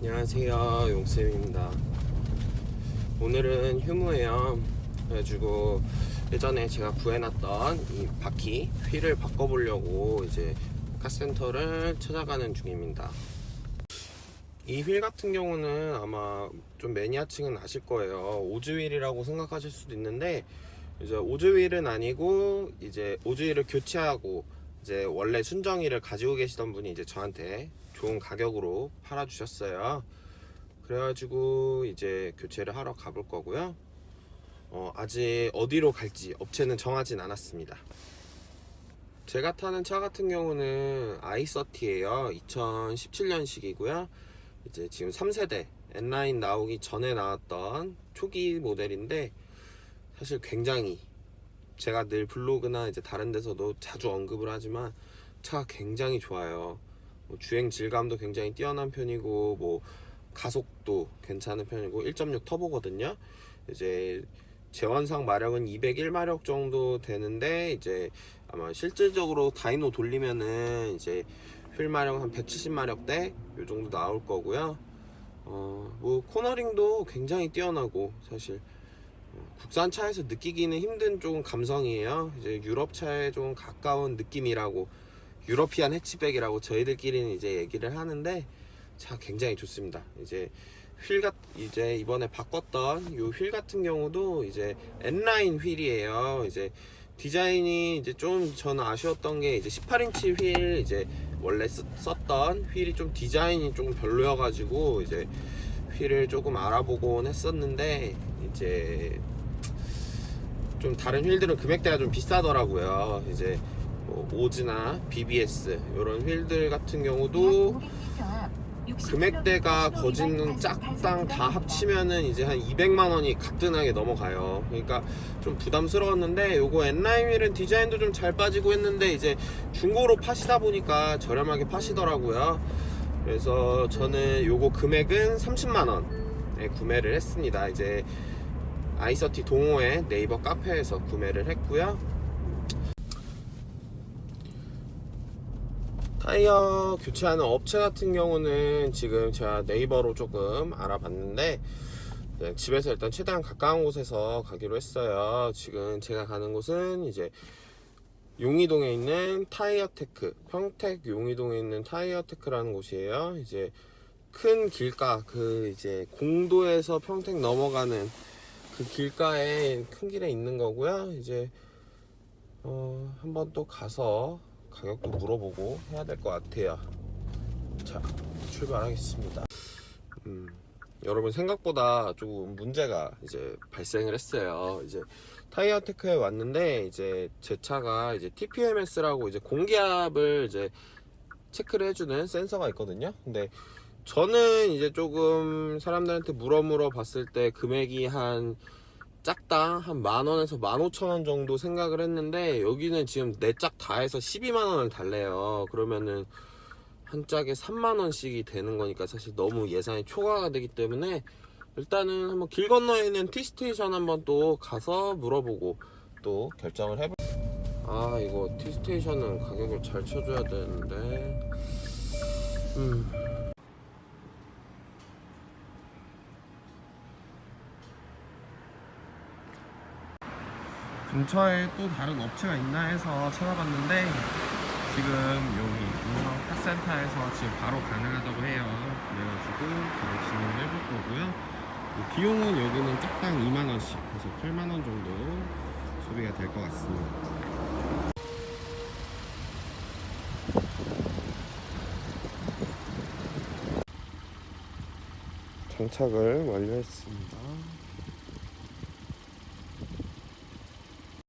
안녕하세요. 용쌤입니다. 오늘은 휴무예요. 그래가지고 예전에 제가 구해놨던 이 바퀴 휠을 바꿔보려고 이제 카센터를 찾아가는 중입니다. 이 휠 같은 경우는 아마 좀 매니아층은 아실 거예요. 오즈 휠이라고 생각하실 수도 있는데 이제 오즈 휠은 아니고 이제 오즈 휠을 교체하고 이제 원래 순정이를 가지고 계시던 분이 이제 저한테 좋은 가격으로 팔아주셨어요. 그래가지고 이제 교체를 하러 가볼 거고요. 어, 아직 어디로 갈지 업체는 정하진 않았습니다. 제가 타는 차 같은 경우는 i30예요. 2017년식이고요. 이제 지금 3세대 N9 나오기 전에 나왔던 초기 모델인데 사실 굉장히 제가 늘 블로그나 이제 다른 데서도 자주 언급을 하지만 차가 굉장히 좋아요. 뭐 주행 질감도 굉장히 뛰어난 편이고 뭐 가속도 괜찮은 편이고 1.6 터보거든요. 이제 제원상 마력은 201마력 정도 되는데 이제 아마 실질적으로 다이노 돌리면은 이제 휠 마력은 한 170마력대 요 정도 나올 거고요. 어 뭐 코너링도 굉장히 뛰어나고 사실 어, 국산 차에서 느끼기는 힘든 조금 감성이에요. 이제 유럽 차에 좀 가까운 느낌이라고 유러피안 해치백이라고 저희들끼리는 이제 얘기를 하는데 차 굉장히 좋습니다. 이제 휠 같, 이제 이번에 바꿨던 요휠 같은 경우도 이제 N9 휠이에요. 이제 디자인이 이제 좀 저는 아쉬웠던 게 이제 18인치 휠 이제 원래 쓰- 썼던 휠이 좀 디자인이 조금 별로여가지고 이제 휠을 조금 알아보곤 했었는데 이제 좀 다른 휠들은 금액대가 좀 비싸더라고요. 이제 뭐 오즈나 BBS 이런 휠들 같은 경우도 금액대가 거짓는 짝당 다 합치면은 이제 한 200만 원이 가뜩하게 넘어가요. 그러니까 좀 부담스러웠는데 요거 N9 휠은 디자인도 좀 잘 빠지고 했는데 이제 중고로 파시다 보니까 저렴하게 파시더라고요. 그래서 저는 요거 금액은 30만 원에 구매를 했습니다. 이제 아이서티 동호회 네이버 카페에서 구매를 했고요. 타이어 교체하는 업체 같은 경우는 지금 제가 네이버로 조금 알아봤는데 네, 집에서 일단 최대한 가까운 곳에서 가기로 했어요. 지금 제가 가는 곳은 이제 용의동에 있는 타이어테크, 평택 용의동에 있는 타이어테크라는 곳이에요. 이제 큰 길가, 그 이제 공도에서 평택 넘어가는 그 길가에 큰 길에 있는 거고요. 이제 어, 한번 또 가서 가격도 물어보고 해야 될 것 같아요. 자, 출발하겠습니다. 음, 여러분 생각보다 조금 문제가 이제 발생을 했어요. 이제 타이어 테크에 왔는데 이제 제 차가 이제 TPMS라고 이제 공기압을 이제 체크를 해주는 센서가 있거든요. 근데 저는 이제 조금 사람들한테 물어 물어 봤을 때 금액이 한 짝당 한 만원에서 만오천원 정도 생각을 했는데 여기는 지금 네 짝 다 해서 12만원을 달래요. 그러면은 한 짝에 3만원씩이 되는 거니까 사실 너무 예산이 초과가 되기 때문에 일단은 한번 길 건너에 있는 티스테이션 한번 또 가서 물어보고 또 결정을 해볼 아 이거 티스테이션은 가격을 잘 쳐줘야 되는데. 음 근처에 또 다른 업체가 있나 해서 찾아봤는데 지금 여기 인성 카센터에서 지금 바로 가능하다고 해요. 그래가지고 바로 진행을 해볼 거고요. 그 비용은 여기는 짝당 2만 원씩 그래서 8만 원 정도 소비가 될 것 같습니다. 장착을 완료했습니다.